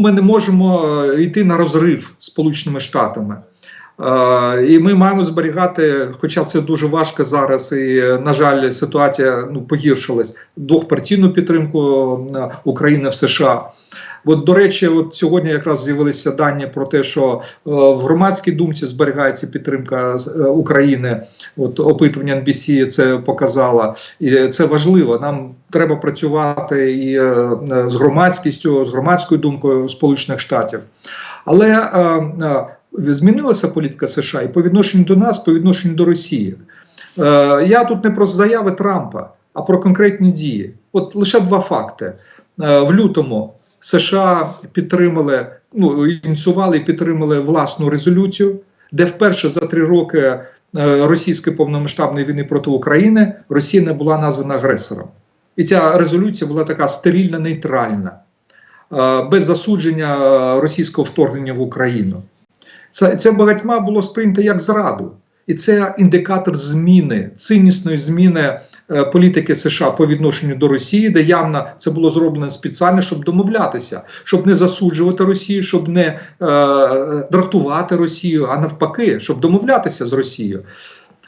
Ми не можемо е, йти на розрив з Сполученими Штатами. І ми маємо зберігати, хоча це дуже важко зараз, і на жаль, ситуація ну погіршилась двохпартійну підтримку України в США. От, до речі, от сьогодні якраз з'явилися дані про те, що е, в громадській думці зберігається підтримка е, України. От опитування NBC це показало, і це важливо. Нам треба працювати і е, з громадськістю, з громадською думкою Сполучених Штатів. Але змінилася політика США і по відношенню до нас, по відношенню до Росії. Е, я тут не про заяви Трампа, а про конкретні дії. От лише два факти. Е, в лютому США підтримали, ну ініціювали і підтримали власну резолюцію, де вперше за три роки е, російської повномасштабної війни проти України Росія не була названа агресором. І ця резолюція була така стерильно нейтральна, е, без засудження е, російського вторгнення в Україну. Це, це багатьма було сприйнято як зраду. І це індикатор зміни, ціннісної зміни е, політики США по відношенню до Росії, де явно це було зроблено спеціально, щоб домовлятися, щоб не засуджувати Росію, щоб не е, дратувати Росію, а навпаки, щоб домовлятися з Росією.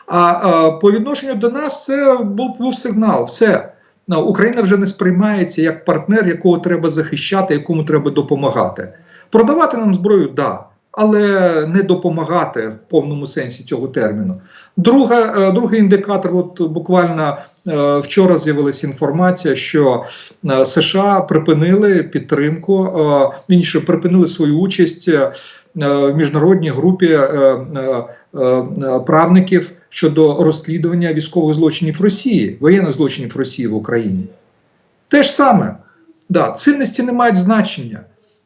А е, по відношенню до нас це був, був сигнал. Все. Ну, Україна вже не сприймається як партнер, якого треба захищати, якому треба допомагати. Продавати нам зброю, так. Да але не допомагати в повному сенсі цього терміну. Друга, е, другий індикатор, от буквально е, вчора з'явилася інформація, що е, США припинили підтримку, інше припинили свою участь в міжнародній групі правників щодо розслідування військових злочинів Росії, воєнних злочинів Росії в Україні. Те ж саме, да, цінності не мають значення.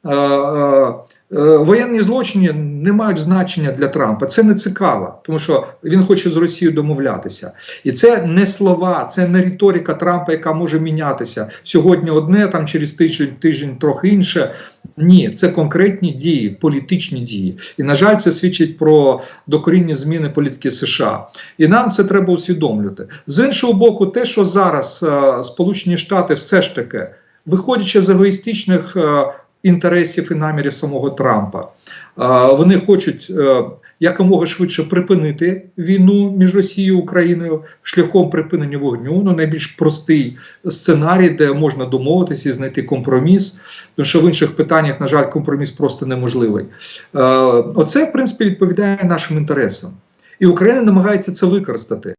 Е, е, Е, Воєнні злочини не мають значення для Трампа. Це не цікаво, тому що він хоче з Росією домовлятися. І це не слова, це не риторика Трампа, яка може мінятися сьогодні. Одне там через тиждень, тиждень трохи інше. Ні, це конкретні дії, політичні дії. І на жаль, це свідчить про докорінні зміни політики США. І нам це треба усвідомлювати. З іншого боку, те, що зараз Сполучені Штати все ж таки, виходячи з егоїстичних. Інтересів і намірів самого Трампа. Вони хочуть е, якомога швидше припинити війну між Росією і Україною шляхом припинення вогню. Ну найбільш простий сценарій, де можна домовитися і знайти компроміс. Тому що в інших питаннях, на жаль, компроміс просто неможливий. Е, Оце в принципі відповідає нашим інтересам, і Україна намагається це використати.